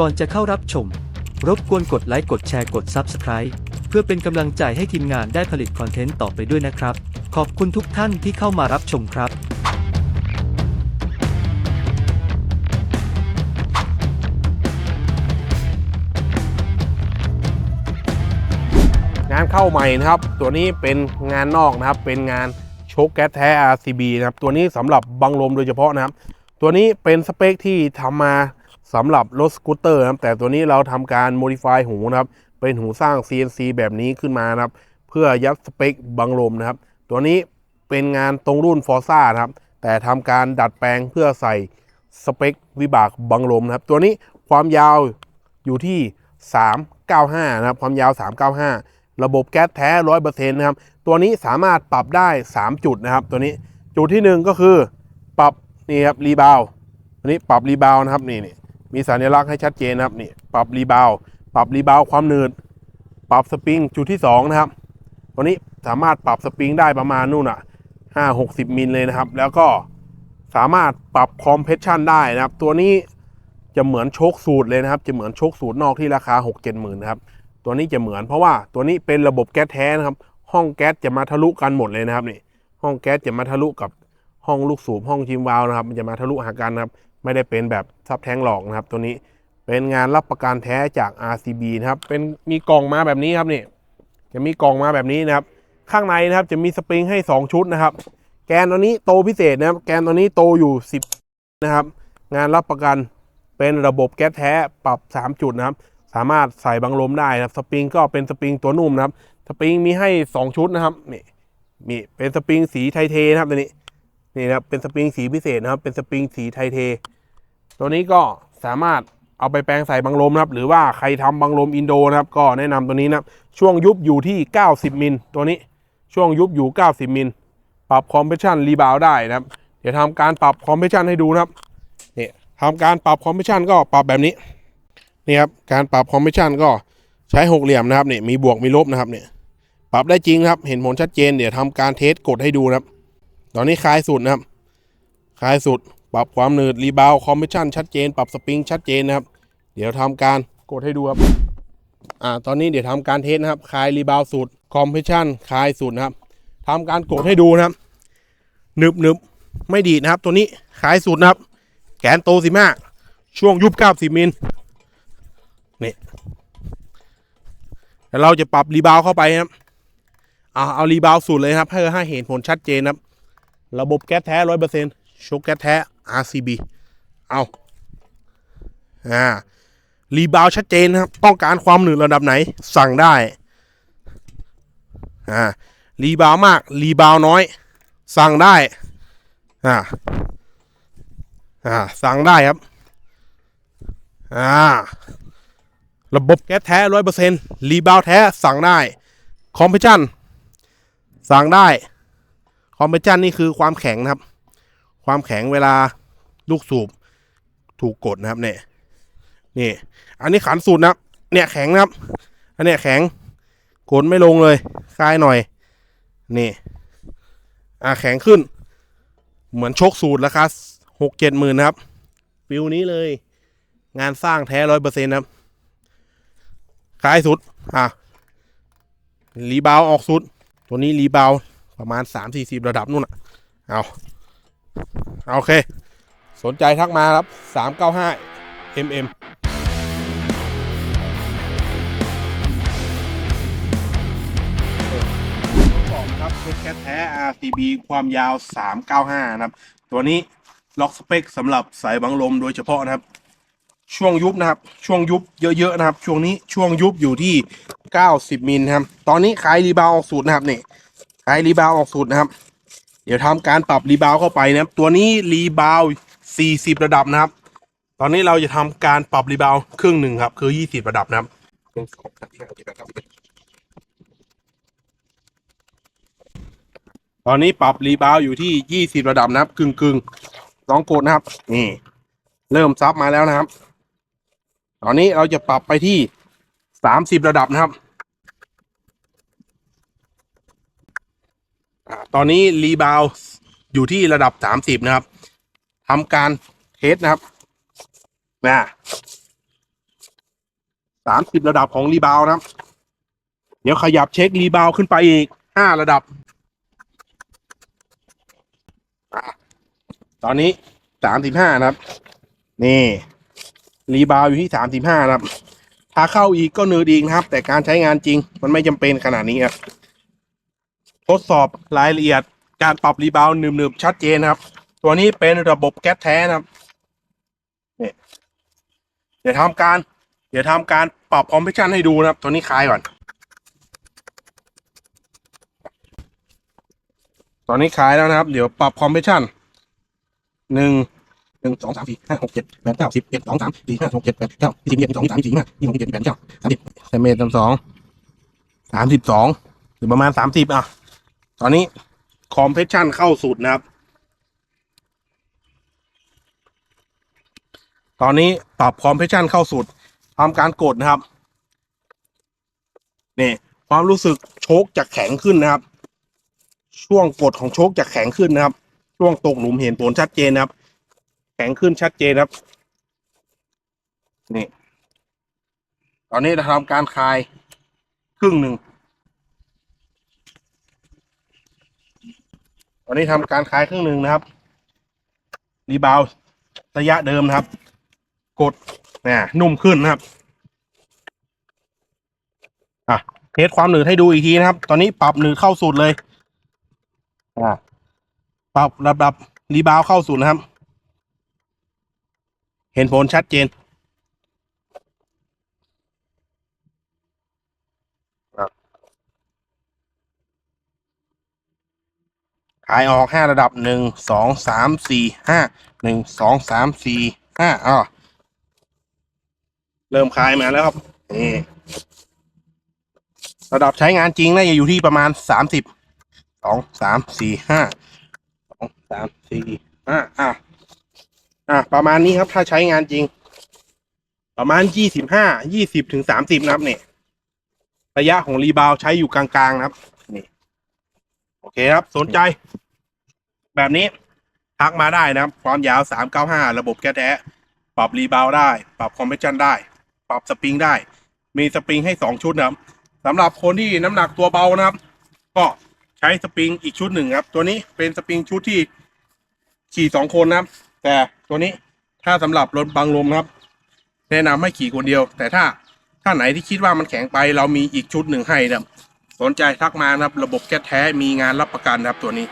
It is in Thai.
ก่อนจะเข้ารับชม รบกวนกดไลค์ กดแชร์ กด Subscribe เพื่อเป็นกำลังใจให้ทีมงานได้ผลิตคอนเทนต์ต่อไปด้วยนะครับ ขอบคุณทุกท่านที่เข้ามารับชมครับ งานเข้าใหม่นะครับ ตัวนี้เป็นงานนอกนะครับ เป็นงานโชคแก๊สแท้ RCB นะครับ ตัวนี้สำหรับบังลมโดยเฉพาะนะครับ ตัวนี้เป็นสเปคที่ทำมา สำหรับรถสกูตเตอร์นะครับแต่ตัวนี้เราทำการ modify หูนะครับ เป็นหูสร้าง CNC แบบนี้ขึ้นมานะครับ เพื่อยัดสเปคบังลมนะครับ ตัวนี้เป็นงานตรงรุ่น Forza นะครับ แต่ทำการดัดแปลงเพื่อใส่สเปควิบากบังลมนะครับ ตัวนี้ความยาวอยู่ที่ 395 นะครับ ความยาว 395 ระบบแก๊สแท้ 100%นะครับ ตัวนี้สามารถปรับได้ 3 จุดนะครับ ตัวนี้จุดที่ 1 ก็คือปรับนี่ครับรีบาวตัวนี้ปรับรีบาวนะครับนี่นี่ มีสัญลักษณ์ให้ชัดเจนนะครับนี่ปรับรีบาวปรับรีบาวความหนืด ปรับสปริงจุดที่ 2 นะครับตัวนี้สามารถปรับสปริงได้ประมาณนู่นอะ5 60 มิลเลยนะครับ แล้วก็สามารถปรับคอมเพรสชันได้นะครับ ตัวนี้จะเหมือนโชคสูตรเลยนะครับ จะเหมือนโชคสูตรนอกที่ราคา 6 7หมื่นนะครับ ตัวนี้จะเหมือนเพราะว่าตัวนี้เป็นระบบแก๊สแท้นะครับ ห้องแก๊สจะมาทะลุกันหมดเลยนะครับนี่ ห้องแก๊สจะมาทะลุกับห้องลูกสูบห้องชิมวาล์วนะครับ มันจะมาทะลุหากันนะครับ ไม่ได้เป็นแบบซับแทงหลอกนะครับ ตัวนี้เป็นงานรับประกันแท้จาก RCB นะครับ เป็นมีกล่องมาแบบนี้ครับนี่จะมีกล่องมาแบบนี้นะครับ ข้างในนะครับจะมีสปริงให้ 2 ชุดนะครับ แกนตัวนี้โตพิเศษนะครับ แกนตัวนี้โตอยู่ 10 นะครับ งานรับประกันเป็นระบบแก๊สแท้ปรับ 3 จุดนะครับ สามารถใส่บังลมได้นะครับ สปริงก็เป็นสปริงตัวนุ่มนะครับ สปริงมีให้ 2 ชุดนะครับนี่มีเป็นสปริงสีไทเทนะครับตัวนี้นี่นะครับเป็นสปริงสีพิเศษนะครับ เป็นสปริงสีไทเท ตัวนี้ก็สามารถเอาไปแปลงใส่บังลมนะครับ หรือว่าใครทำบังลมอินโดนะครับ ก็แนะนำตัวนี้นะช่วงยุบอยู่ที่ 90 มิลตัวนี้ช่วงยุบอยู่ 90 มิลปรับคอมเพรสชันรีบาวได้นะครับ เดี๋ยวทำการปรับคอมเพรสชันให้ดูนะครับนี่ทำการปรับคอมเพรสชันก็ปรับแบบนี้นี่ครับการปรับคอมเพรสชันก็ใช้หกเหลี่ยมนะครับนี่มีบวกมีลบนะครับเนี่ยปรับได้จริงครับ เห็นผลชัดเจนเดี๋ยวทำการเทสกดให้ดูนะครับ ตอนนี้คลายสุดนะครับคลายสุด ปรับความหนืดรีบาวคอมเพรสชันชัดเจน ปรับสปริงชัดเจนนะครับ เดี๋ยวทำการกดให้ดูครับอ่าตอนนี้เดี๋ยวทำการเทสนะครับคลายรีบาวสุดคอมเพรสชันคลายสุดนะครับทำการกดให้ดูนะครับหนึบหนึบไม่ดีนะครับ ตัวนี้คลายสุดนะครับแกนโตสิมาช่วงยุบ90มิลนี่แล้วเราจะปรับรีบาวเข้าไปครับเอาเอารีบาวสูตรเลยครับให้ให้เห็นผลชัดเจนครับ ระบบแก๊สแท้ร้อยเปอร์เซ็นต์ชกแก๊สแท้ RCB เอาอ่ารีบาวชัดเจนครับ ต้องการความหนืดระดับไหน สั่งได้อ่ารีบาวมาก รีบาวน้อย สั่งได้อ่าอ่าสั่งได้ครับอ่าระบบแก๊สแท้ร้อยเปอร์เซ็นต์รีบาวแท้สั่งได้ คอมเพรสชันสั่งได้ คอมเพรสชันนี่คือความแข็งนะครับ ความแข็งเวลาลูกสูบถูกกดนะครับเนี่ยนี่ อันนี้ขันสุดนะครับ เนี่ยแข็งนะครับ อันเนี้ยแข็งกดไม่ลงเลยคลายหน่อย นี่ อ่าแข็งขึ้น เหมือนชกสูตรราคาหกเจ็ดหมื่นนะครับฟิลนี้เลย งานสร้างแท้ร้อยเปอร์เซ็นต์ครับคลายสุด อะรีบาวออกสุด ตัวนี้รีบาวประมาณสามสี่สิบระดับนู่นอะ เอา โอเค สนใจทักมาครับสามเก้าห้า mm บอกครับแคทแท้ RCB ความยาว 395 นะครับ ตัวนี้ล็อกสเปคสำหรับสายบังลมโดยเฉพาะนะครับ ช่วงยุบนะครับ ช่วงยุบเยอะๆนะครับ ช่วงนี้ช่วงยุบอยู่ที่ 90 มิลครับ ตอนนี้ขายรีบาวออกสูตรนะครับนี่ ขายรีบาวออกสูตรนะครับ เดี๋ยวทำการปรับรีบาวเข้าไปนะครับ ตัวนี้รีบาว 40 ระดับนะครับ ตอนนี้เราจะทำการปรับรีบาวครึ่งหนึ่งครับ คือ 20 ระดับนะครับตอนนี้ปรับรีบาวอยู่ที่ 20 ระดับนะครับกึ่งกึ่งๆลองกดนะครับ นี่ เริ่มซับมาแล้วนะครับ ตอนนี้เราจะปรับไปที่ 30 ระดับนะครับอ่า ตอนนี้รีบาวอยู่ที่ระดับ30นะครับทำการเทสนะครับนะสามสิบระดับของรีบาวนะครับ เดี๋ยวขยับเช็ครีบาวขึ้นไปอีกห้าระดับอตอนนี้สามสิบห้านะครับ นี่รีบาวอยู่ที่สามสิบห้านะครับ ถ้าเข้าอีกก็เนืดอีกนะครับ แต่การใช้งานจริง มันไม่จำเป็นขนาดนี้ครับ ทดสอบรายละเอียดการปรับรีบาวด์หนึบๆชัดเจนนะครับ ตัวนี้เป็นระบบแก๊สแท้นะครับเดี๋ยวทำการ เดี๋ยวทำการปรับคอมเพรสชันให้ดูนะครับ ตัวนี้คลายก่อน ตอนนี้คลายแล้วนะครับ เดี๋ยวปรับคอมเพรสชันหนึ่งหนึ่งสองสามสี่ห้าหกเจ็ดแปดเก้าสิบเอ็ดสองสามสี่ห้าหกเจ็ดแปดเก้าสิบเอ็ดสองสามสี่ห้ายี่สิบหกยี่สิบเจ็ดแปดเก้าสามสิบสามเอ็ดสามสองสามสิบสองหรือประมาณสามสิบอะ ตอนนี้คอมเพรสชันเข้าสุดนะครับ ตอนนี้ปรับคอมเพรสชันเข้าสุดทำการกดนะครับนี่ความรู้สึกโชคจะแข็งขึ้นนะครับ ช่วงกดของโชคจะแข็งขึ้นนะครับ ช่วงตกหลุมเห็นผลชัดเจนนะครับ แข็งขึ้นชัดเจนครับ นี่ ตอนนี้เราทำการคลายครึ่งหนึ่ง ตอนนี้ทำการคลายครึ่งหนึ่งนะครับ รีบาวระยะเดิมนะครับ กดเนี่ยนุ่มขึ้นนะครับ อะเทสความหนืดให้ดูอีกทีนะครับ ตอนนี้ปรับหนืดเข้าสุดเลย อ่าปรับระดับรีบาวเข้าสุดนะครับ เห็นผลชัดเจน ขายออกห้าระดับหนึ่งสองสามสี่ห้าหนึ่งสองสามสี่ห้าอ๋อเริ่มขายมาแล้วครับนี่ระดับใช้งานจริงน่าจะอยู่ที่ประมาณสามสิบสองสามสี่ห้าสองสามสี่ห้าอะอะประมาณนี้ครับถ้าใช้งานจริง ประมาณยี่สิบห้ายี่สิบถึงสามสิบนะครับเนี่ยระยะของรีบาวด์ใช้อยู่กลางๆนะครับ เคครับ สนใจ แบบนี้ ทักมาได้นะครับ ความยาว 395 ระบบแก๊สแท้ ปรับรีบาวได้ ปรับคอมเพรสชันได้ ปรับสปริงได้ มีสปริงให้ 2 ชุดนะครับสำหรับคนที่น้ำหนักตัวเบานะครับ ก็ใช้สปริงอีกชุดหนึ่งครับ ตัวนี้เป็นสปริงชุดที่ขี่สองคนนะครับ แต่ตัวนี้ถ้าสำหรับรถบังลมนะครับ แนะนำให้ขี่คนเดียว แต่ถ้าถ้าไหนที่คิดว่ามันแข็งไป เรามีอีกชุดหนึ่งให้นะครับ สนใจทักมานะครับ ระบบแก๊สแท้มีงานรับประกันนะครับตัวนี้